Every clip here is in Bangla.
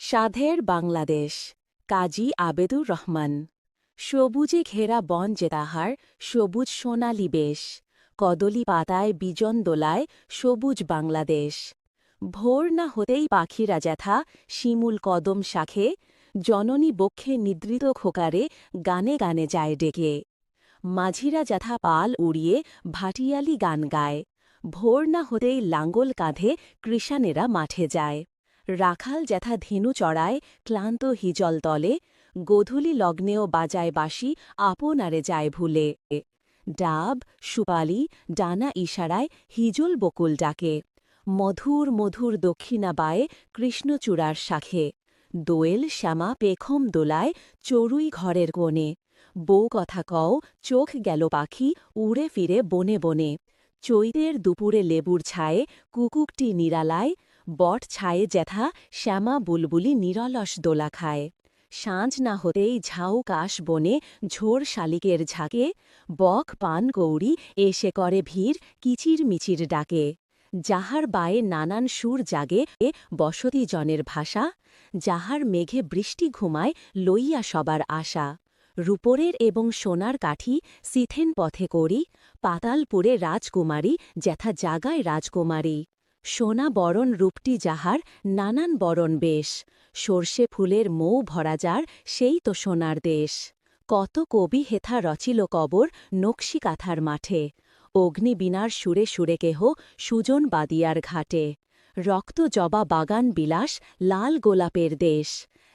সাধের বাংলাদেশ। কাজী আবেদুর রহমান। সবুজে ঘেরা বন যে তাহার সবুজ সোনালি বেশ। কদলি পাতায় বিজন দোলায়, সবুজ বাংলাদেশ। ভোর না হতেই পাখিরা জ্যাথা, শিমুল কদম শাখে। জননী বক্ষে নিদ্রিত খোকারে, গানে গানে যায় ডেকে। মাঝিরা জ্যাথা পাল উড়িয়ে, ভাটিয়ালি গান গায়। ভোর না হতেই লাঙ্গল কাঁধে কৃষানেরা মাঠে যায়। রাখাল জ্যাথা ধেনু চড়ায়, ক্লান্ত হিজল তলে, গোধূলি লগ্নেও বাজায় বাসি আপনারে যায় ভুলে। ডাব, সুপালি, ডানা ইশারায় হিজল বকুল ডাকে, মধুর মধুর দক্ষিণা বায়ে কৃষ্ণচূড়ার শাখে, দোয়েল শ্যামা পেখম দোলায় চড়ুই ঘরের কোণে, বউ কথা কও, চোখ গেল পাখি, উড়ে ফিরে বনে বনে, চৈতের দুপুরে লেবুর ছায়ে কুকুকটি নিরালায় বট ছায়ে জ্যাথা, শ্যামা বুলবুলি নিরলস দোলা খায়। সাঁঝ না হতেই ঝাউ কাশ বনে ঝোর শালিকের ঝাঁকে, বক, পান, গৌরী এসে করে ভিড়, কিচির মিচির ডাকে। যাহার বায়ে নানান সুর জাগে, এ বসতি জনের ভাষা। যাহার মেঘে বৃষ্টি ঘুমায়, লইয়া সবার আশা। রূপরের এবং সোনার কাঠি, সিথেন পথে করি, পাতালপুরে রাজকুমারী, জ্যাথা জাগায় রাজকুমারী। সোনা বরণ রূপটি যাহার নানান বরণ বেশ। সর্ষে ফুলের মৌ ভরা যার, সেই তো সোনার দেশ। কত কবি হেথা রচিল কবর নকশি কাথার মাঠে। অগ্নিবীণার সুরে সুরে কেহ সুজন বাদিয়ার ঘাটে। রক্ত জবা বাগান বিলাস লাল গোলাপের দেশ।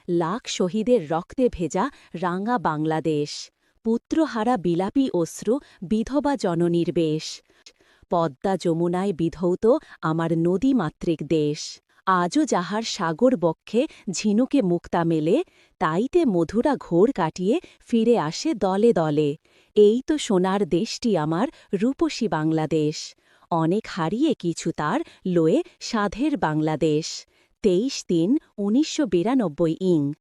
লাখ শহীদের রক্তে ভেজা রাঙা বাংলাদেশ। পুত্রহারা বিলাপী অশ্রু বিধবা জননীর বেশ। পদ্মা যমুনায় বিধৌত আমার নদী নদীমাতৃক দেশ। আজও যাহার সাগর বক্ষে ঝিনুকে মুক্তা মেলে, তাইতে মধুরা ঘোর কাটিয়ে ফিরে আসে দলে দলে। এই তো সোনার দেশটি আমার রূপসী বাংলাদেশ। অনেক হারিয়ে কিছু তার লয়ে সাধের বাংলাদেশ। তেইশ তিন উনিশশো ইং।